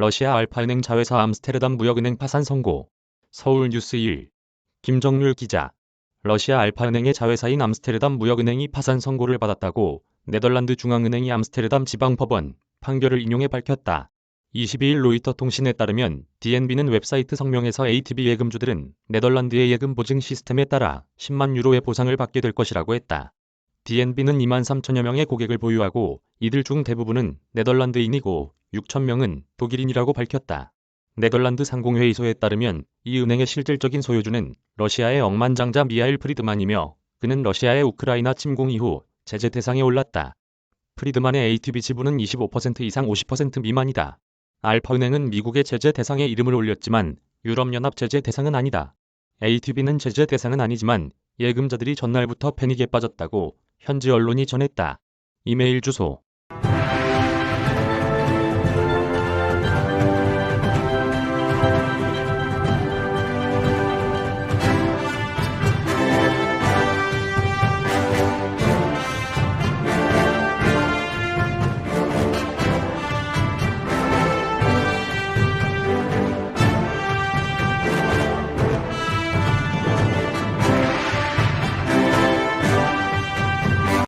러시아 알파은행 자회사 암스테르담 무역은행 파산 선고. 서울 뉴스 1. 김정률 기자. 러시아 알파은행의 자회사인 암스테르담 무역은행이 파산 선고를 받았다고 네덜란드 중앙은행이 암스테르담 지방법원 판결을 인용해 밝혔다. 22일 로이터 통신에 따르면 DNB는 웹사이트 성명에서 ATB 예금주들은 네덜란드의 예금 보증 시스템에 따라 10만 유로의 보상을 받게 될 것이라고 했다. DNB는 2만 3천여 명의 고객을 보유하고 이들 중 대부분은 네덜란드인이고 6천 명은 독일인이라고 밝혔다. 네덜란드 상공회의소에 따르면 이 은행의 실질적인 소유주는 러시아의 억만장자 미하일 프리드만이며 그는 러시아의 우크라이나 침공 이후 제재 대상에 올랐다. 프리드만의 ATB 지분은 25% 이상 50% 미만이다. 알파은행은 미국의 제재 대상에 이름을 올렸지만 유럽연합 제재 대상은 아니다. ATB는 제재 대상은 아니지만 예금자들이 전날부터 패닉에 빠졌다고 현지 언론이 전했다. 이메일 주소